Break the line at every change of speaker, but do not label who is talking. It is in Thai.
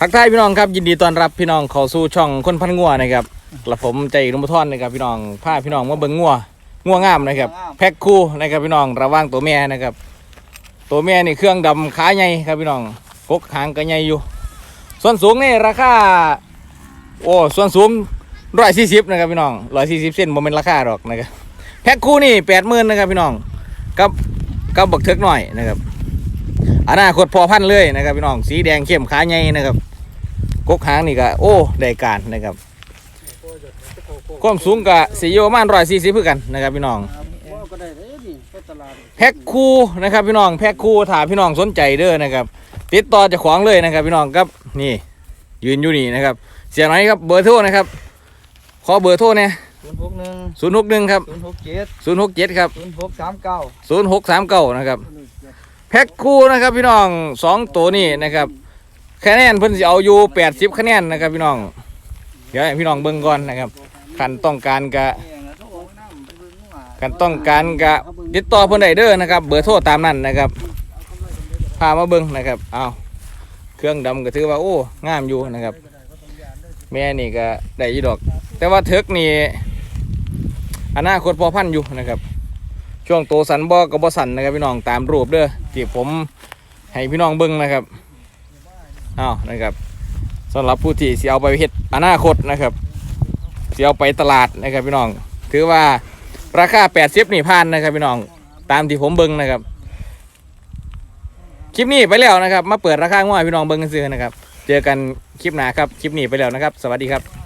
ทักทายพี่น้องครับยินดีต้อนรับพี่น้องเข้าสู่ช่องคนพันงัวนะครับกระผมใจรุ่มทอนนะครับพี่น้องพาพี่น้องมาเบิ่งงัวงัวงามนะครับแพ็คคู่นะครับพี่น้องระหว่างตัวแม่นะครับ ตัวแม่นี่เครื่องดำขาใหญ่ครับพี่น้องกกหางก็ใหญ่อยู่ ส่วนสูงนี่ราคาโอ้ส่วนสูงร้อยสี่สิบนะครับพี่น้องร้อยสี่สิบเซนบ่เป็นราคาหรอกนะครับแพ็คคู่นี่แปดหมื่นนะครับพี่น้องกับกับบักเทิกหน่อยนะครับ อนาคตพอพันธุ์เลยนะครับพี่น้องสีแดงเข้มขาใหญ่นะครับกกหางนี่ก็โอ้ได้การนะครับความสูงก็สีโยประมาณร้อยสี่สิบเพื่อกันนะครับพี่น้อง
ว่าก็ได้เลยนี่ไปตลาด
แพ็คคู่นะครับพี่น้องแพ็คคู่ถ้าพี่น้องสนใจเด้อนะครับ ติดต่อเจากของเลยนะครับพี่น้องครับนี่ยืนอยู่นี่นะครับ เสียงไหนครับเบอร์โทรนะครับขอเบอร์โทรเนี่ย
ศูนย์หกหนึ่ง
ศูนย์หกหนึ่งครับ
ศูนย์หกเจ็ด
ศูนย์หกเจ็ดครับ
ศูนย์หกสามเก้า
ศูนย์หกสามเก้านะครับ แพ็คคู่นะครับพี่น้องสองตัวนี่นะครับคะแนนเพิ่นสิเอาอยู่แปดสิบคะแนนนะครับพี่น้อง เดี๋ยวให้พี่น้องเบิ่งก่อนนะครับคันต้องการกะกันต้องการกะติดต่อเพิ่นได้เด้อนะครับ เบอร์โทรตามนั้นนะครับพามาเบิ่งนะครับเอาเครื่องดำก็ถือว่าโอ้งามอยู่นะครับ แม่นี่ก็ได้ยี่ดอก แต่ว่าเถิกนี่อนาคตพอพันอยู่นะครับ ช่วงโตสันบ่ก็บ่สันนะครับพี่น้องตามรูปเด้อที่ผมให้พี่น้องเบิ่งนะครับเอาวนะครับสำหรับผู้ที่เสิเอาไปเฮ็ดอนาคตนะครับเสิเอาไปตลาดนะครับพี่น้อง ถือว่าราคา80นี่พันนะครับพี่น้องตามที่ผมเบิ่งนะครับ คลิปนี้ไปแล้วนะครับ มาเปิดราคาง่อยพี่น้องเบิ่งกันซื้อนะครับ เจอกันคลิปหน้าครับ คลิปนี้ไปแล้วนะครับ สวัสดีครับ